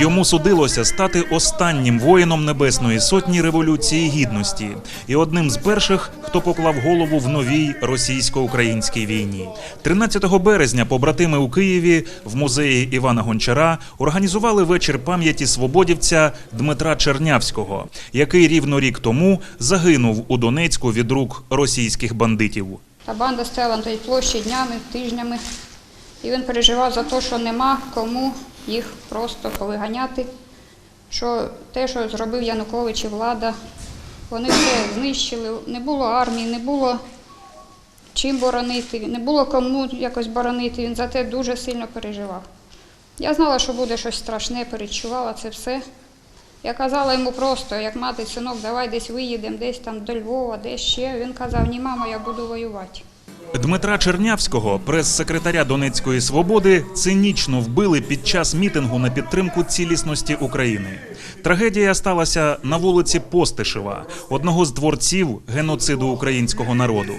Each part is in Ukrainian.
Йому судилося стати останнім воїном Небесної сотні Революції Гідності і одним з перших, хто поклав голову в новій російсько-українській війні. 13 березня побратими у Києві в музеї Івана Гончара організували вечір пам'яті свободівця Дмитра Чернявського, який рівно рік тому загинув у Донецьку від рук російських бандитів. Та банда стояла на тій площі днями, тижнями. І він переживав за те, що нема кому їх просто повиганяти. Що те, що зробив Янукович і влада, вони все знищили. Не було армії, не було чим боронити, не було кому якось боронити. Він за те дуже сильно переживав. Я знала, що буде щось страшне, перечувала це все. Я казала йому просто, як мати, синок, давай десь виїдемо, десь там до Львова, десь ще. Він казав, ні, мамо, я буду воювати. Дмитра Чернявського, прес-секретаря Донецької свободи, цинічно вбили під час мітингу на підтримку цілісності України. Трагедія сталася на вулиці Постишева, одного з творців геноциду українського народу.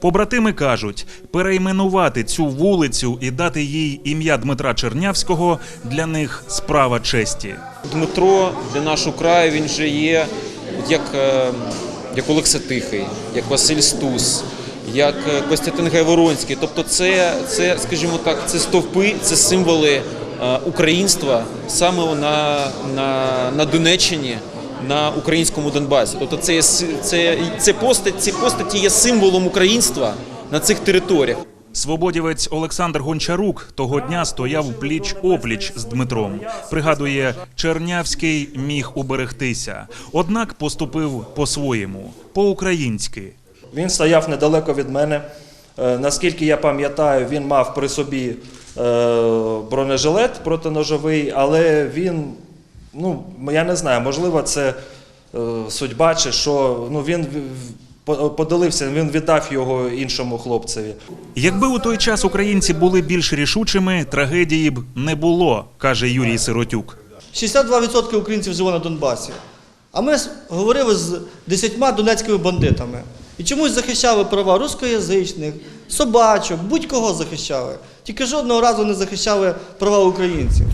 Побратими кажуть, перейменувати цю вулицю і дати їй ім'я Дмитра Чернявського для них справа честі. Дмитро для нашого краю він же є як, е, як Олекса Тихий, як Василь Стус, як е, Костянтин Гайворонський. Тобто, це, це, скажімо так, це стовпи, це символи е, українства саме на, на, на Донеччині. На українському Донбасі, тобто це, це, це постать, ці постаті є символом українства на цих територіях. Свободівець Олександр Гончарук того дня стояв пліч опліч з Дмитром. Пригадує, Чернявський міг уберегтися, однак поступив по-своєму, по-українськи. Він стояв недалеко від мене. Е, Наскільки я пам'ятаю, він мав при собі е, бронежилет протиножовий, але він, ну я не знаю, можливо, це е, судьба чи що. Ну він поділився, він віддав його іншому хлопцеві. Якби у той час українці були більш рішучими, трагедії б не було, каже Юрій Сиротюк. 62% українців живе на Донбасі. А ми говорили з 10 донецькими бандитами. І чомусь захищали права рускоязичних, собачок, будь-кого захищали. Тільки жодного разу не захищали права українців.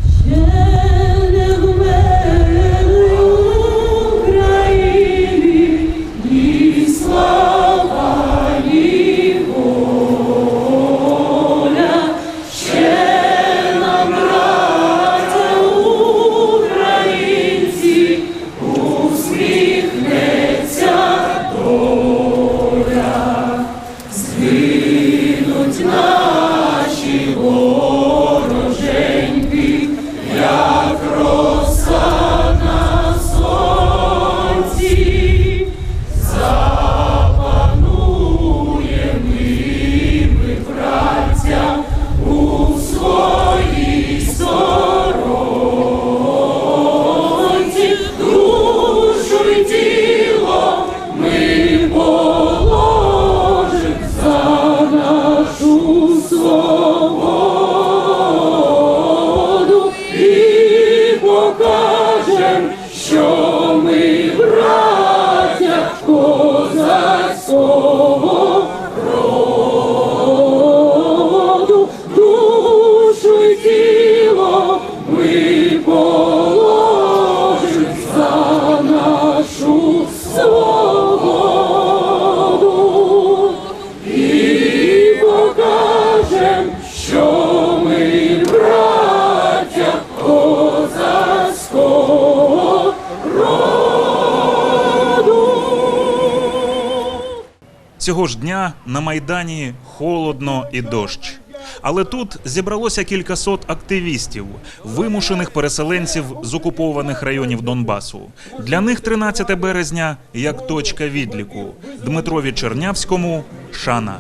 Цього ж дня на майдані холодно і дощ. Але тут зібралося кількасот активістів, вимушених переселенців з окупованих районів Донбасу. Для них 13 березня як точка відліку. Дмитрові Чернявському шана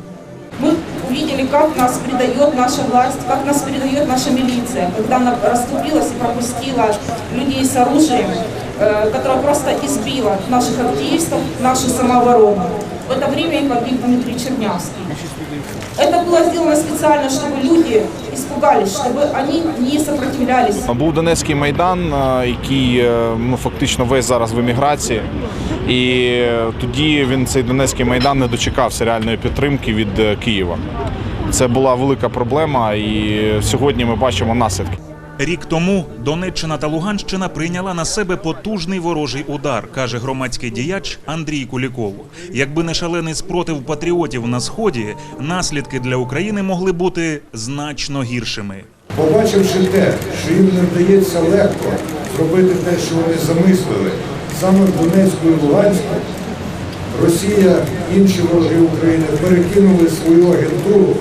Мы увидели, как нас предает наша власть, как нас предает наша милиция, когда она расступилась и пропустила людей с оружием, э, которая просто избила наших активистов, нашу самооборону. В это время и погиб Дмитрий Чернявский. Это было сделано специально, чтобы люди испугались, щоб вони не сопротивлялись. Був Донецький майдан, е, який е, ну, фактично весь зараз в еміграції. І тоді він цей Донецький майдан не дочекався реальної підтримки від е, Києва. Це була велика проблема, і сьогодні ми бачимо наслідки. Рік тому Донеччина та Луганщина прийняла на себе потужний ворожий удар, каже громадський діяч Андрій Куліков. Якби не шалений спротив патріотів на сході, наслідки для України могли бути значно гіршими. Побачивши те, що їм не вдається легко зробити те, що вони замислили, саме в Донецьку і Луганську, Росія, інші вороги України перекинули свою агентуру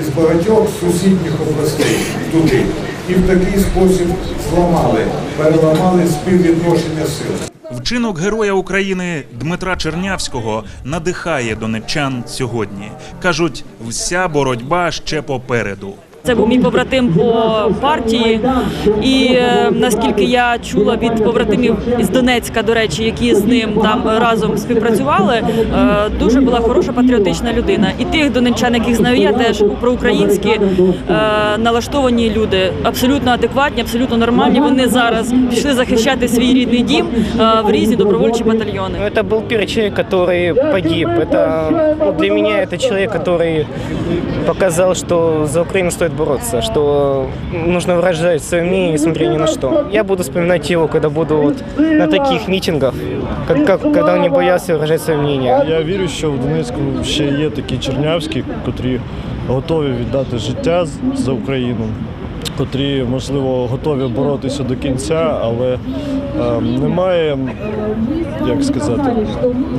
із багатьох сусідніх областей туди і в такий спосіб зламали, переламали співвідношення сил. Вчинок героя України Дмитра Чернявського надихає донеччан сьогодні. кажуть, вся боротьба ще попереду. Це був мій побратим по партії, і е, наскільки я чула від побратимів із Донецька, до речі, які з ним там разом співпрацювали, е, дуже була хороша патріотична людина. І тих донеччан, яких знаю я, теж проукраїнські е, налаштовані люди, абсолютно адекватні, абсолютно нормальні. Вони зараз пішли захищати свій рідний дім е, в різні добровольчі батальйони. Ну, Это был первый человек, который погиб. Это ну, для меня это человек, который показал, что за Украину стоит бороться, что нужно выражать свое мнение, несмотря ни на что. Я буду вспоминать его, когда буду вот на таких митингах, как, как- когда не боялся выражать свое мнение. Я вірю, що в Донецьку ще є такі чернявські, котрі готові віддати життя за Україну, котрі, можливо, готові боротися до кінця, але е, немає, як сказати,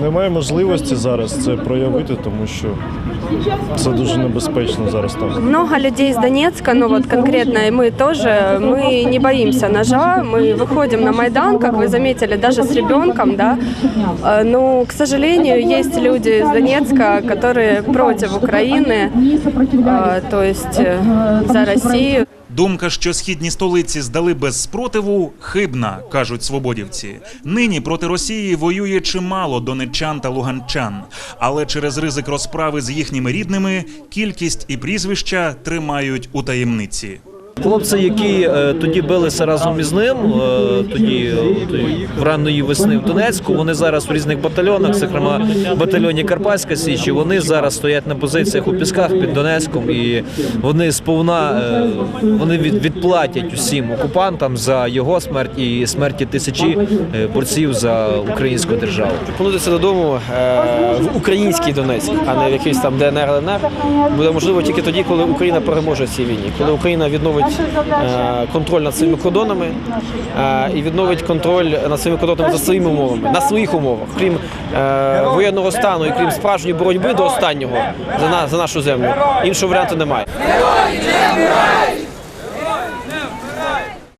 немає можливості зараз це проявити, тому що це дуже небезпечно зараз там. Много людей из Донецка, ну вот конкретно и мы тоже, мы не боимся ножа, мы выходим на Майдан, как вы заметили, даже с ребенком, да. Э, Но, к сожалению, есть люди из Донецка, которые против Украины, э, то есть э, за Россию. Думка, що східні столиці здали без спротиву, хибна, кажуть свободівці. Нині проти Росії воює чимало донеччан та луганчан, але через ризик розправи з їхніми рідними кількість і прізвища тримають у таємниці. Хлопці, які е, тоді билися разом із ним, е, тоді в ранної весни в Донецьку, вони зараз в різних батальйонах, зокрема батальйоні Карпатська Січ, і вони зараз стоять на позиціях у Пісках під Донецьком, і вони сповна е, вони від, відплатять усім окупантам за його смерть і смерті тисячі е, борців за українську державу. Повернутися додому е, в український Донецьк, а не в якийсь там ДНР, ЛНР, буде можливо тільки тоді, коли Україна переможе в цій війні, коли Україна відновить е, контроль над своїми кордонами е, і відновить контроль над своїми кордонами за своїми умовами, на своїх умовах, крім е, воєнного стану і крім справжньої боротьби до останнього за, на, за нашу землю. Іншого варіанту немає. Герої не вмирають!